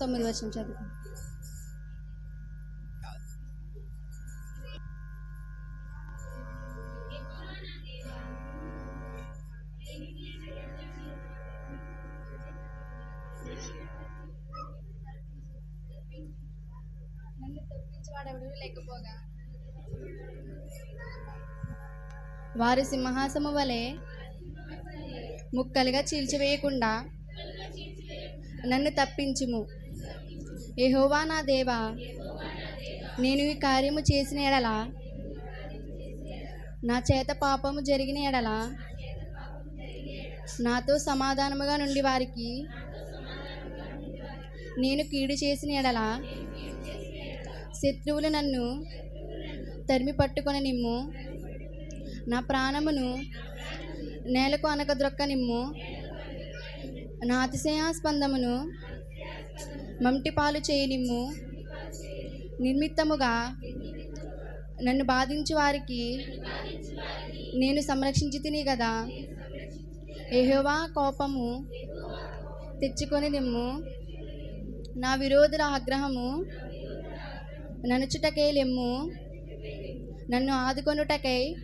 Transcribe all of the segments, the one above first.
తొమ్మిది వచ్చిన చదువు వారి సింహాసము వలె ముక్కలుగా చీల్చివేయకుండా నన్ను తప్పించుము. యెహోవా నా దేవా నేను ఈ కార్యము చేసిన ఎడల నా చేత పాపము జరిగిన ఎడల నాతో సమాధానముగా నుండి వారికి నేను కీడు చేసిన ఎడల శత్రువులు నన్ను తరిమి పట్టుకొని నిమ్ము నా ప్రాణమును నేలకు అనకద్రొక్క నిమ్ము నా అతిశయాస్పందమును మంటిపాలు చేయనిమ్ము. నిర్మిత్తముగా నన్ను బాధించు వారికి నేను సంరక్షించి తిని కదా ఎహోవా కోపము తెచ్చుకొని నిమ్ము. నా విరోధుల ఆగ్రహము ననుచుటకై లెమ్ము. నన్ను ఆదుకొనుటకై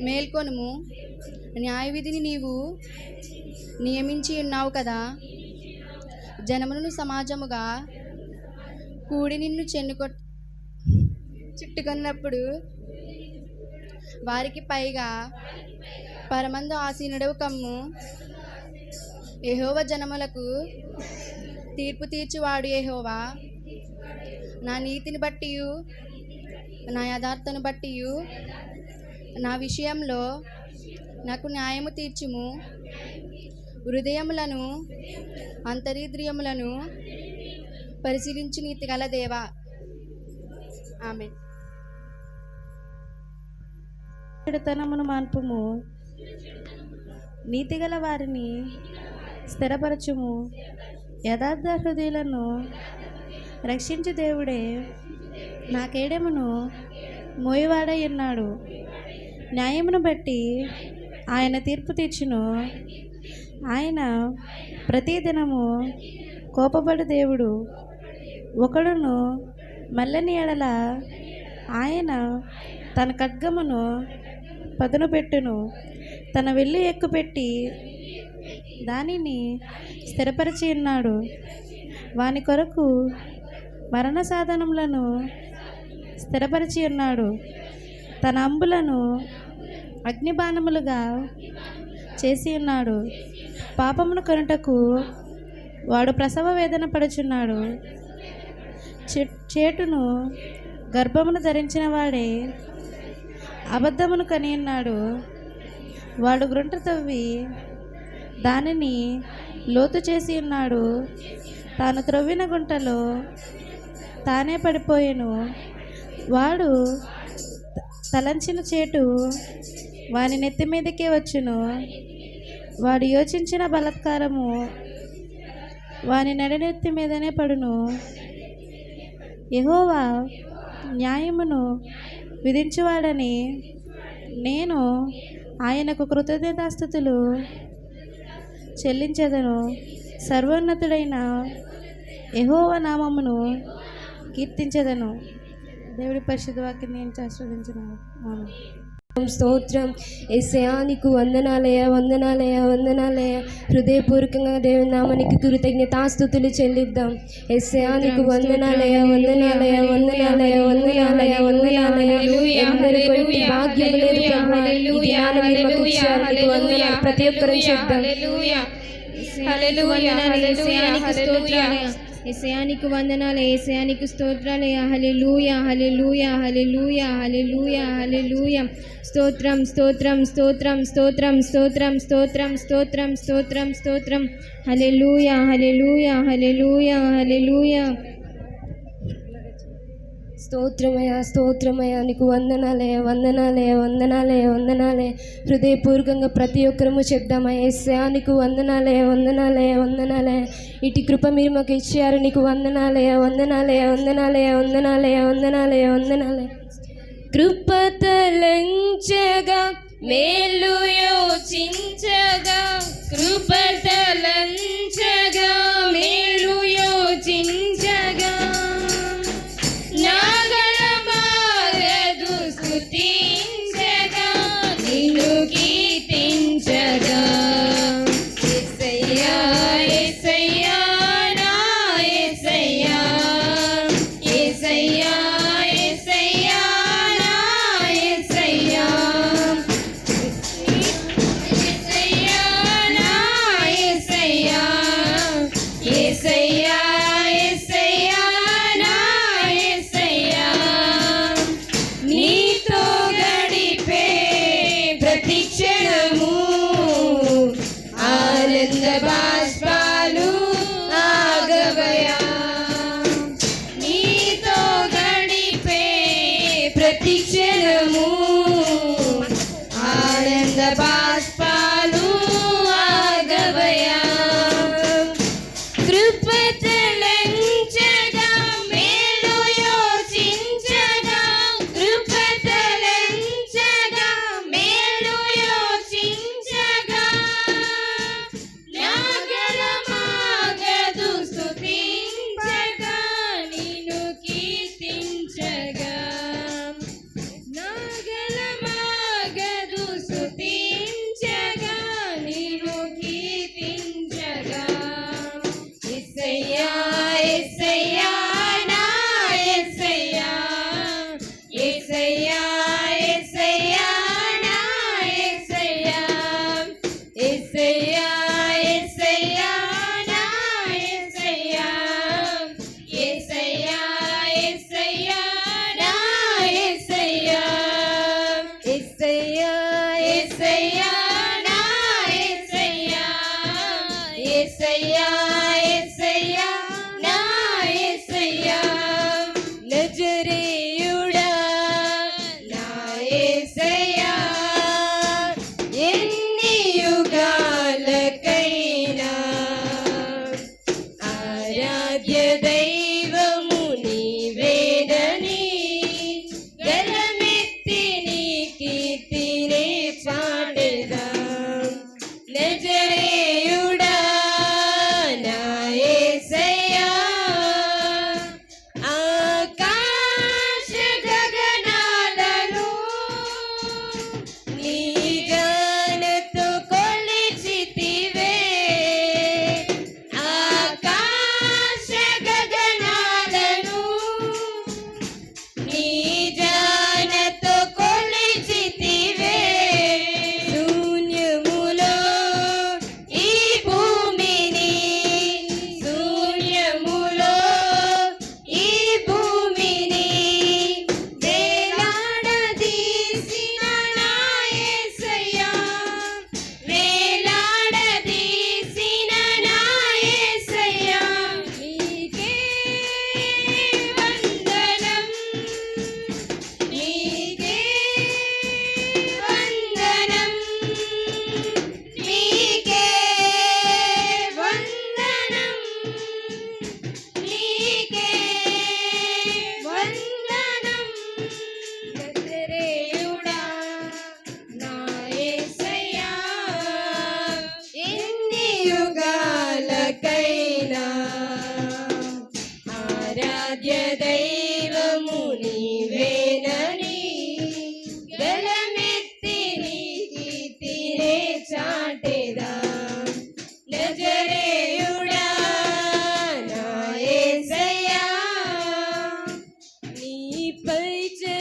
మేల్కొనుము. న్యాయవిధిని నీవు నియమించి ఉన్నావు కదా. జనములను సమాజముగా కూడి నిన్ను చెన్నుకొ చుట్టుకున్నప్పుడు వారికి పైగా పరమందు ఆసీనుడవు కమ్ము. ఎహోవ జనములకు తీర్పు తీర్చువాడు ఎహోవా నా నీతిని బట్టి నా యథార్థను బట్టి నా విషయంలో నాకు న్యాయము తీర్చుము. హృదయములను అంతరిద్రియములను పరిశీలించి నీతి గల దేవా. ఆమె చెడుతనమును మాన్పుము. నీతిగల వారిని స్థిరపరచుము. యథార్థ హృదయులను రక్షించు దేవుడే. నా కేడెమును మోయవాడై ఉన్నాడు. న్యాయమును బట్టి ఆయన తీర్పు తీర్చును. ఆయన ప్రతిదినము కోపపడు దేవుడు. ఒకడును మల్లని ఎడల ఆయన తన ఖడ్గమును పదును పెట్టును. తన వెళ్ళి ఎక్కుపెట్టి దానిని స్థిరపరిచి ఉన్నాడు. వాని కొరకు మరణ సాధనములను స్థిరపరిచి ఉన్నాడు. తన అంబులను అగ్నిబాణములుగా చేసి ఉన్నాడు. పాపమును కొనుటకు వాడు ప్రసవ వేదన పడుచున్నాడు. చేటును గర్భమును ధరించిన వాడే అబద్ధమును కని ఉన్నాడు. వాడు గ్రుంట తవ్వి దానిని లోతు చేసి ఉన్నాడు. తాను త్రవ్విన గుంటలో తానే పడిపోయాను. వాడు తలంచిన చేటు వాని నెత్తి మీదకే వచ్చును. వాడు యోచించిన బలత్కారము వాని నడినెత్తి మీదనే పడును. యహోవా న్యాయమును విధించువాడని నేను ఆయనకు కృతజ్ఞతాస్థుతులు చెల్లించదను. సర్వోన్నతుడైన యెహోవా నామమును కీర్తించదను. దేవుడి పరిశుద్ధ వాక్యం నేను ఆస్వాదించిన స్తోత్రం ఎస్యానికి వందనాలయ వందనాలయ వందనాలయ హృదయపూర్వకంగా దేవుని నామానికి కృతజ్ఞతాస్తుతులు చెల్లిద్దాం. ఎస్యానికి వందనాలయ వందనాలయ వందనాలయ వందనాలయ వందనాలయ ఎందరికీ ఇట్టి భాగ్యం లేదు ప్రభా. ఈ ధ్యానం మీరు మాకు ఇచ్చారు. నీకు వందనాలు. ప్రతి ఒక్కరూ చెప్దాం. ఏసయానికి వందనాలు ఏసయానికి స్తోత్రాలు. హలే లూయ హలే లూయ స్తోత్రాలయ లూయ హల్లెలూయా లూయ హల్లెలూయా. లూయ స్తోత్రం స్తోత్రం స్తోత్రం స్తోత్రం స్తోత్రం స్తోత్రం స్తోత్రం స్తోత్రం స్తోత్రం. హల్లెలూయా లూయ హల్లెలూయా లూయ స్తోత్రమయ స్తోత్రమయ నీకు వందనాలే వందనాలే వందనాలే వందనాలే. హృదయపూర్వకంగా ప్రతి ఒక్కరము చెప్దామయ్యేసా నీకు వందనాలే వందనాలే వందనాలే. ఇటు కృప మీరు మాకు ఇచ్చారు. నీకు వందనాలే వందనాలే వందనాలే వందనాలే వందనాలే వందనాలే. కృప తలంచగా మేలు యోచించగా కృప did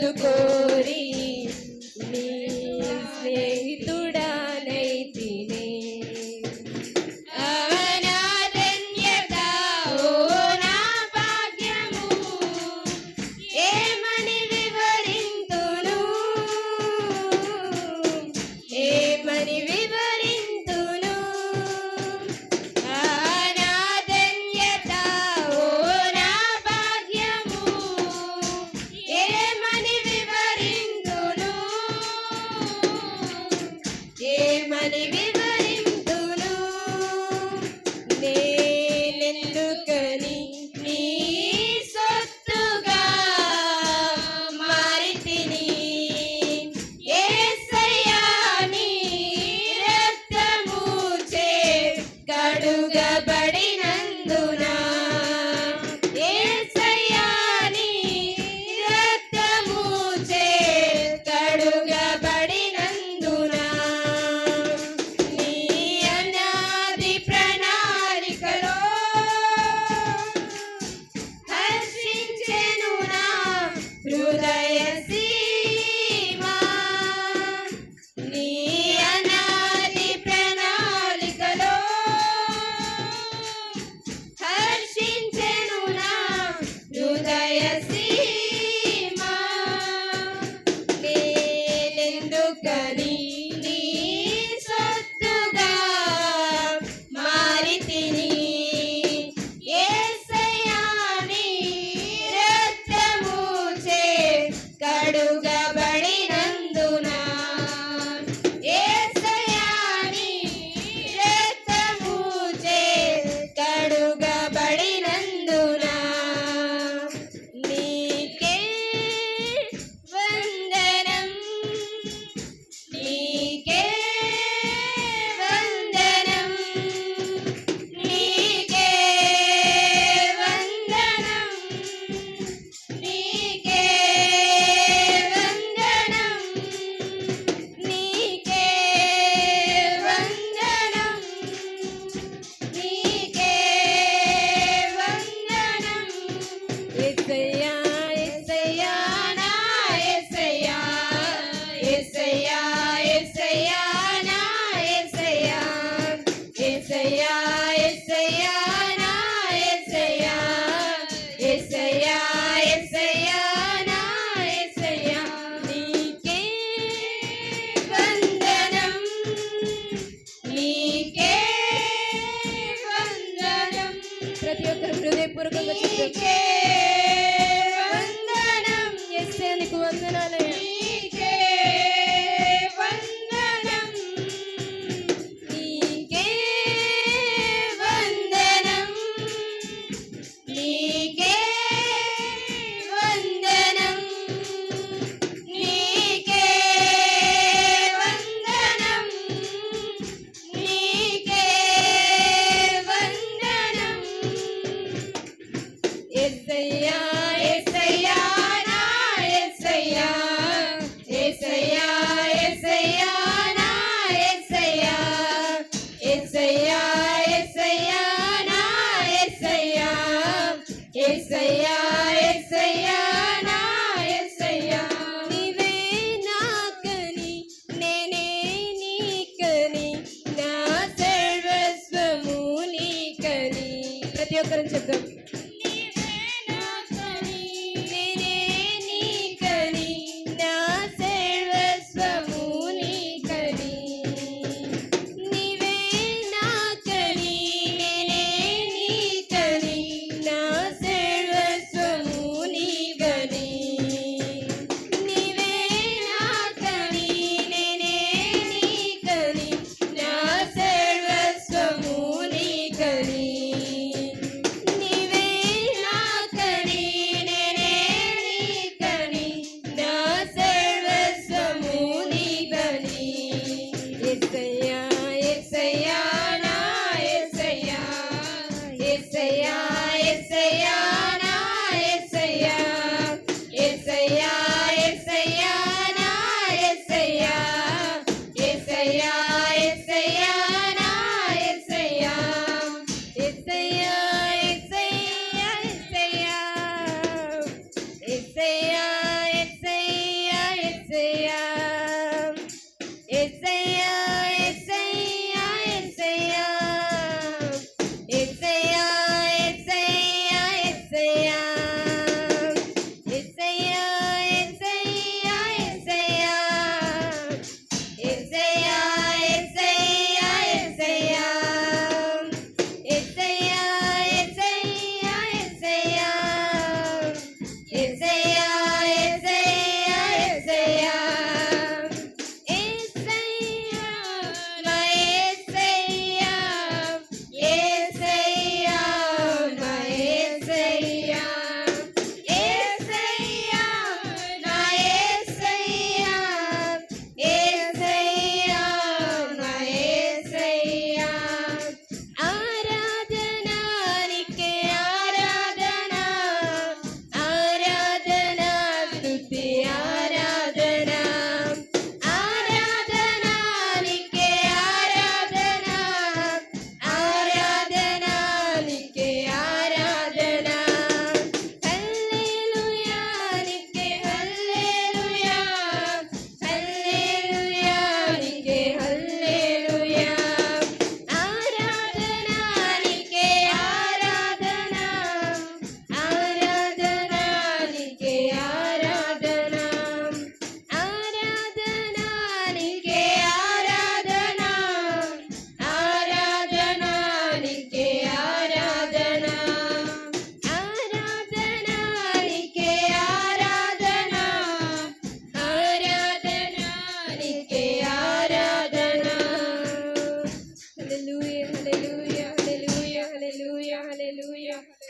పొందుకోరి ಗೆಲುವೆ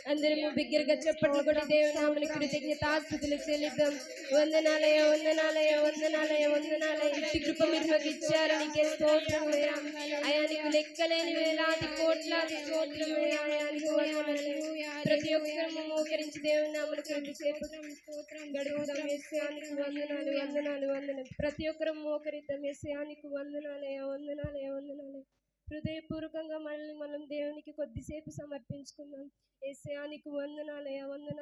అందరము బిగ్గరగా చెప్పట్లు కూడా దేవునామని కృతజ్ఞత ఆస్తుతులు చెల్లిద్దాం. వందనాలయ వందనాలయ వందనాలయ వందనాలయ. ఇంటి కృప మీరు మాకు ఇచ్చారు. నీకే స్తోత్రమయ్యా అయా నీకు లెక్కలేని వేలాది కోట్లాది స్తోత్రమయ్యా ప్రతి ఒక్కరు మోకరించి దేవునామని కృపి చేపుదాం స్తోత్రం గడుగుదాం ఎస్యానికి వందనాలు వందనాలు వందనాలు. ప్రతి ఒక్కరు మోకరిద్దాం. ఎస్యానికి వందనాలయ వందనాలయ వందనాలయ. హృదయపూర్వకంగా మనల్ని మనం దేవునికి కొద్దిసేపు సమర్పించుకుందాం. ఏసయానికి వందనాలయ వందనాలు.